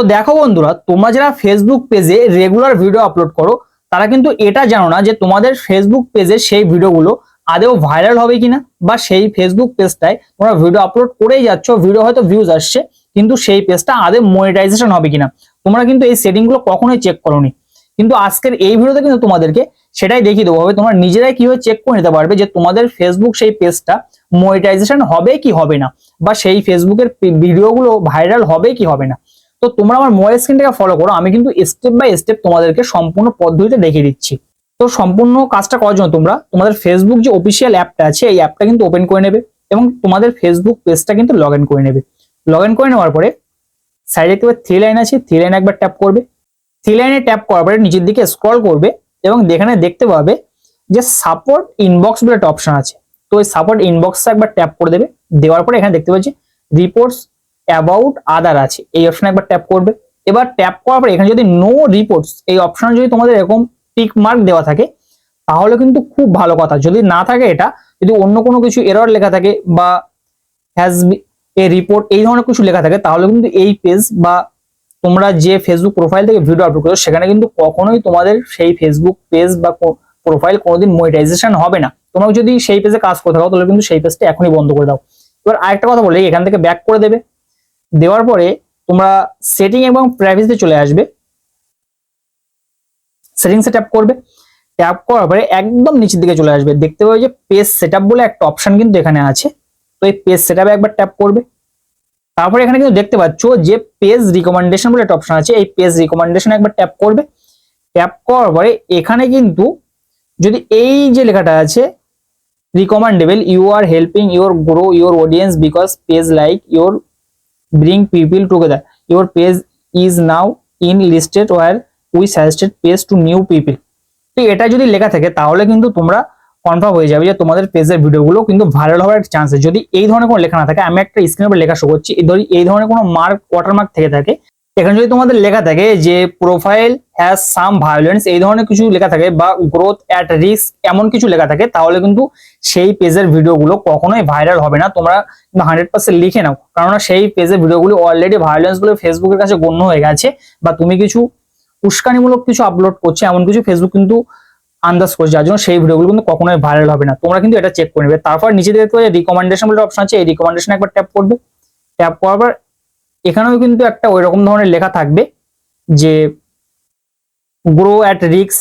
তো দেখো বন্ধুরা, তোমরা যারা ফেসবুক পেজে রেগুলার ভিডিও আপলোড করো, তারা কিন্তু এটা জানো না যে তোমাদের ফেসবুক পেজে সেই ভিডিওগুলো আদেও ভাইরাল হবে কিনা বা সেই ফেসবুক পেজটায় তোমরা ভিডিও আপলোড করেই যাচ্ছ ভিডিও হয়তো ভিউজ আসছে, কিন্তু সেই পেজটা আদে মনিটাইজেশন হবে কিনা। তোমরা কিন্তু এই সেটিংগুলো কখনোই চেক করোনি। কিন্তু আজকের এই ভিডিওতে কিন্তু তোমাদেরকে সেটাই দেখিয়ে দেবো হবে তোমরা নিজেরাই কীভাবে চেক করে নিতে পারবে যে তোমাদের ফেসবুক সেই পেজটা মনিটাইজেশন হবে কি হবে না, বা সেই ফেসবুকের ভিডিওগুলো ভাইরাল হবে কি হবে না। তো তোমরা আমার মোবাইল স্ক্রিনটাকে ফলো করো, আমি কিন্তু স্টেপ বাই স্টেপ তোমাদেরকে সম্পূর্ণ পদ্ধতিতে দেখিয়ে দিচ্ছি। তো সম্পূর্ণ কাজটা করার জন্য তোমরা তোমাদের ফেসবুক যে অফিসিয়াল অ্যাপটা আছে, এই অ্যাপটা কিন্তু ওপেন করে নেবে এবং তোমাদের ফেসবুক পেজটা কিন্তু লগ করে নেবে। লগ করে নেওয়ার পরে সাইডে একবার থ্রি লাইন আছে থ্রি লাইন একবার ট্যাপ করবে। থ্রি লাইনে ট্যাপ করার পরে নিচের দিকে স্ক্রল করবে এবং এখানে দেখতে পাবে যে সাপোর্ট ইনবক্স বলে একটা অপশন আছে। তো ওই সাপোর্ট ইনবক্সটা একবার ট্যাপ করে দেবে। দেওয়ার পরে এখানে দেখতে পাচ্ছি রিপোর্টস অ্যাবাউট আদার আছে। এই অপশনে একবার ট্যাপ করবে। এবার ট্যাপ করার পরে এখানে যদি নো রিপোর্টস এই অপশনে যদি তোমাদের এরকম টিক মার্ক দেওয়া থাকে, তাহলে কিন্তু খুব ভালো কথা। যদি না থাকে এটা, যদি অন্য কোনো কিছু এরর লেখা থাকে বা হ্যাজ এ রিপোর্ট এই ধরনের কিছু লেখা থাকে, তাহলে কিন্তু এই পেজ বা তোমরা যে ফেসবুক প্রোফাইল থেকে ভিডিও আপলোড করছ, সেখানে কিন্তু কখনোই তোমাদের সেই ফেসবুক পেজ বা প্রোফাইল কোনোদিন মনিটাইজেশন হবে না। তোমরা যদি সেই পেজে কাজ করে থাকো, তাহলে কিন্তু সেই পেজটা এখনই বন্ধ করে দাও। এবার আরেকটা কথা বলি, এখান থেকে ব্যাক করে দেবে। দেওয়ার পরে তোমরা সেটিং এবং প্রাইভেসিতে চলে আসবে। সেটিংসে ট্যাপ করবে। ট্যাপ করার পরে একদম নিচের দিকে চলে আসবে। দেখতে পাবে যে পেজ সেটআপ বলে একটা অপশন কিন্তু এখানে আছে। তো এই পেজ সেটআপে একবার ট্যাপ করবে। তারপরে এখানে কিন্তু দেখতে পাচ্ছ যে পেজ রিকমেন্ডেশন বলে একটা অপশন আছে। এই পেজ রিকমেন্ডেশন একবার ট্যাপ করবে। ট্যাপ করার পরে এখানে কিন্তু যদি এই যে লেখাটা আছে recommendable you are helping your grow your audience because page like your bring people together your page is now in listed where we suggested page to new people তো এটা যদি লেখা থাকে, তাহলে কিন্তু তোমরা কনফার্ম হয়ে যাবে যে তোমাদের পেজের ভিডিওগুলো কিন্তু ভাইরাল হওয়ার চান্স যদি এই ধরনের কোনো লেখা না থাকে, আমি একটা স্ক্রিনের উপর লেখা শো করছি, এই এই ধরনের কোনো মার্ক ওয়াটারমার্ক থেকে থাকে এখানে যদি তোমাদের লেখা থাকে যে প্রোফাইল হ্যাজ সাম ভায়োলেন্স এই ধরনের কিছু লেখা থাকে বা গ্রোথ অ্যাট রিস্ক এমন কিছু লেখা থাকে, তাহলে কিন্তু সেই পেজের ভিডিওগুলো কখনোই ভাইরাল হবে না। তোমরা কিন্তু হান্ড্রেড পার্সেন্ট লিখে নাও। কারণ সেই পেজের ভিডিওগুলো অলরেডি ভায়োলেন্স ফেসবুকের কাছে গণ্য হয়ে গেছে বা তুমি কিছু উস্কানিমূলক কিছু আপলোড করছে, এমন কিছু ফেসবুক কিন্তু আন্দাজ করছে, যার জন্য সেই ভিডিওগুলো কিন্তু কখনোই ভাইরাল হবে না। তোমরা কিন্তু এটা চেক করে নেবে। তারপর নিচে দেখতে পাবে রিকমেন্ডেশন বলে অপশন আছে, এই রিকমেন্ডেশন একবার ট্যাপ করবে। ট্যাপ করার এখানেও কিন্তু একটা ওই রকম ধরনের লেখা থাকবে যে গ্রো অ্যাট রিক্স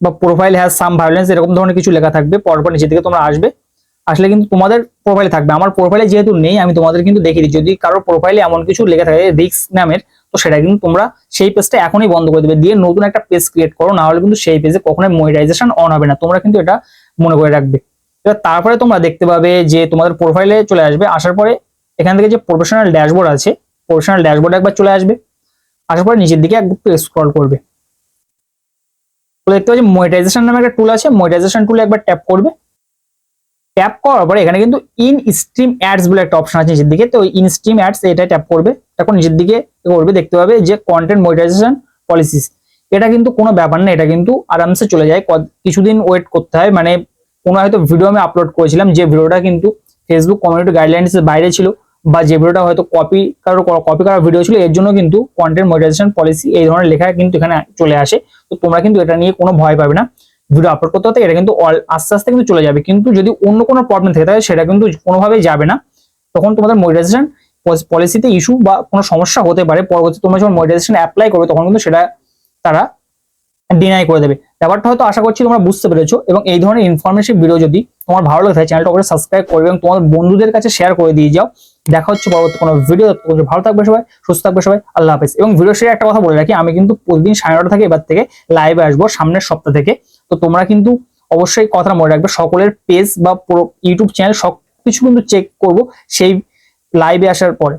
বা প্রোফাইল হ্যাজ সাম ভায়োলেন্স এরকম ধরনের কিছু লেখা থাকবে। পরপর নিচে দিকে তোমরা আসবে। আসলে কিন্তু তোমাদের প্রোফাইলে থাকবে। আমার প্রোফাইলে যেহেতু নেই, আমি তোমাদের কিন্তু দেখিয়ে দিই। যদি কারোর প্রোফাইলে এমন কিছু লেখা থাকে রিক্স নামের, তো সেটা কিন্তু তোমরা সেই পেজটা এখনই বন্ধ করে দেবে। দিয়ে নতুন একটা পেজ ক্রিয়েট করো, না হলে কিন্তু সেই পেজে কখনোই মনিটাইজেশন অন হবে না। তোমরা কিন্তু এটা মনে করে রাখবে। এবার তারপরে তোমরা দেখতে পাবে যে তোমাদের প্রোফাইলে চলে আসবে। আসার পরে এখান থেকে যে প্রফেশনাল ড্যাশবোর্ড আছে প্রফেশনাল ড্যাশবোর্ড একবার চলে আসবে। আসার পরে নিচের দিকে একটু স্ক্রল করবে। দেখতে পাচ্ছি মনিটাইজেশন নামে একটা টুল আছে। মনিটাইজেশন টুলে একবার ট্যাপ করবে। ট্যাপ করার পরে এখানে কিন্তু ইন স্ট্রিম অ্যাডস বলে একটা অপশন আছে নিচের দিকে। তো ইন স্ট্রিম অ্যাডস এটা ট্যাপ করবে। এখন নিচের দিকে করবে, দেখতে পাবে যে কন্টেন্ট মনিটাইজেশন পলিসিস এটা কিন্তু কোনো ব্যাপার না, এটা কিন্তু আরামসে চলে যায়। কিছুদিন ওয়েট করতে হয়। মানে কোনো হয়তো ভিডিও আমি আপলোড করেছিলাম, যে ভিডিওটা কিন্তু ফেসবুক কমিউনিটি গাইডলাইন্স বাইরে ছিল। বা যে ভিডিওটা হয়তো কপি কারও কপি করা ভিডিও ছিল, এর জন্য কিন্তু কন্টেন্ট মনিটাইজেশন পলিসি এই ধরনের লেখা কিন্তু এখানে চলে আসে। তো তোমরা কিন্তু এটা নিয়ে কোনো ভয় পাবে না। ভিডিও আপলোড করতে হতে এটা কিন্তু আস্তে আস্তে কিন্তু চলে যাবে। কিন্তু যদি অন্য কোনো প্রবলেম থেকে থাকে, সেটা কিন্তু কোনোভাবেই যাবে না। তখন তোমাদের মনিটাইজেশন পলিসিতে ইস্যু বা কোনো সমস্যা হতে পারে। পরবর্তী তোমরা যখন মনিটাইজেশন অ্যাপ্লাই করবে, তখন কিন্তু সেটা তারা ডিনাই করে দেবে। ব্যাপারটা হয়তো আশা করছি তোমরা বুঝতে পেরেছ এবং এই ধরনের ইনফরমেশন ভিডিও যদি তোমার ভালো লাগে চ্যানেলটা অবশ্যই সাবস্ক্রাইব করবে এবং তোমার বন্ধুদের কাছে শেয়ার করে দিয়ে যাও। দেখা হচ্ছে পরবর্তী কোনো ভিডিও ভালো থাকবে সবাই, সুস্থ থাকবে সবাই, আল্লাহ হাফেজ। এবং ভিডিও শেয়ার একটা কথা বলে রাখি, আমি কিন্তু প্রতিদিন সাড়ে নটা থেকে এবার থেকে লাইভে আসব সামনের সপ্তাহ থেকে। তো তোমরা কিন্তু অবশ্যই কথা মনে রাখবে, সকলের পেজ বা ইউটিউব চ্যানেল সব কিছু কিন্তু চেক করব সেই লাইভে আসার পরে।